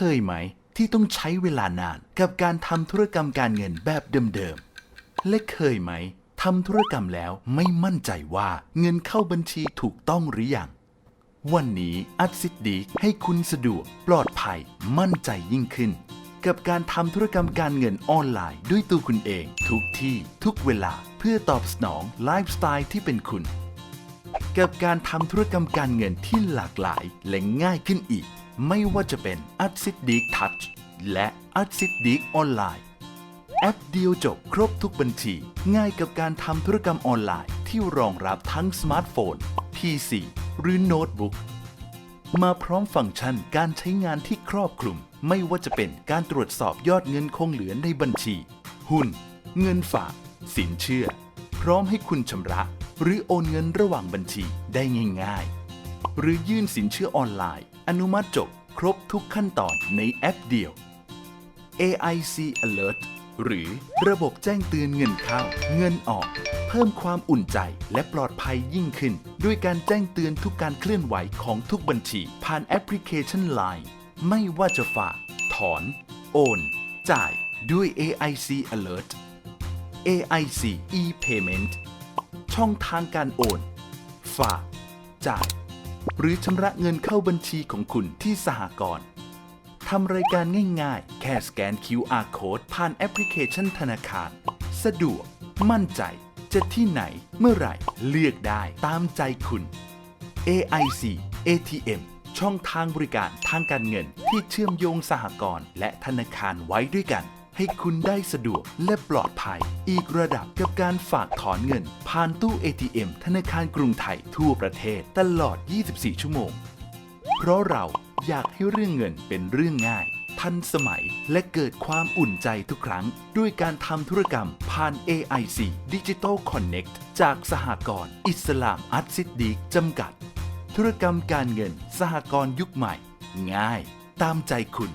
เคยไหม ที่ต้องใช้เวลานานกับการทำธุรกรรมการเงินแบบเดิมๆ และเคยไหมทำธุรกรรมแล้วไม่มั่นใจว่าเงินเข้าบัญชีถูกต้องหรือยังวันนี้อัดซิดดีให้คุณสะดวกปลอดภัย มั่นใจยิ่งขึ้น กับการทำธุรกรรมการเงินออนไลน์ด้วยตัวคุณเอง ทุกที่ทุกเวลาเพื่อตอบสนองไลฟ์สไตล์ที่เป็นคุณ กับการทำธุรกรรมการเงินที่หลากหลายและง่ายขึ้นอีก ไม่ว่าจะเป็นอัดซิดดีทัชและอัดซิดดีออนไลน์แอปเดียวจบครบทุกบัญชี ง่ายกับการทำธุรกรรมออนไลน์ที่รองรับทั้งสมาร์ทโฟน PC หรือโน้ตบุ๊กมาพร้อมฟังก์ชันการใช้งานที่ครอบคลุม ไม่ว่าจะเป็นการตรวจสอบยอดเงินคงเหลือในบัญชี หุ้น เงินฝาก สินเชื่อ พร้อมให้คุณชำระ หรือโอนเงินระหว่างบัญชีได้ง่าย ๆ หรือยื่นสินเชื่อออนไลน์ อนุมัติจบครบทุกขั้นตอนในแอปเดียว AIC Alert หรือระบบแจ้งเตือนเงินเข้า เงินออก เพิ่มความอุ่นใจและปลอดภัยยิ่งขึ้น ด้วยการแจ้งเตือนทุกการเคลื่อนไหวของทุกบัญชี ผ่านแอปพลิเคชัน Line ไม่ว่าจะฝาก ถอน โอน จ่ายด้วย AIC Alert AIC e-payment ช่องทางการโอน ฝาก จ่าย หรือชำระเงินเข้าบัญชีของคุณที่สหกรณ์ทำรายการง่ายๆ แค่สแกน QR Code ผ่านแอปพลิเคชันธนาคาร สะดวก มั่นใจ จะที่ไหน เมื่อไหร่ เลือกได้ตามใจคุณ AIC ATM ช่องทางบริการทางการเงินที่เชื่อมโยงสหกรณ์และธนาคารไว้ด้วยกัน ให้คุณได้สะดวกและปลอดภัย อีกระดับกับการฝากถอนเงิน ผ่านตู้ ATM ธนาคารกรุงไทยทั่วประเทศตลอด 24 ชั่วโมง เพราะเราอยากให้เรื่องเงินเป็นเรื่องง่าย ทันสมัยและเกิดความอุ่นใจทุกครั้ง ด้วยการทำธุรกรรมผ่าน AIC Digital Connect จากสหกรณ์อิสลามอัดซิดดีกจำกัด ธุรกรรมการเงินสหกรณ์ยุคใหม่ ง่าย ตามใจคุณ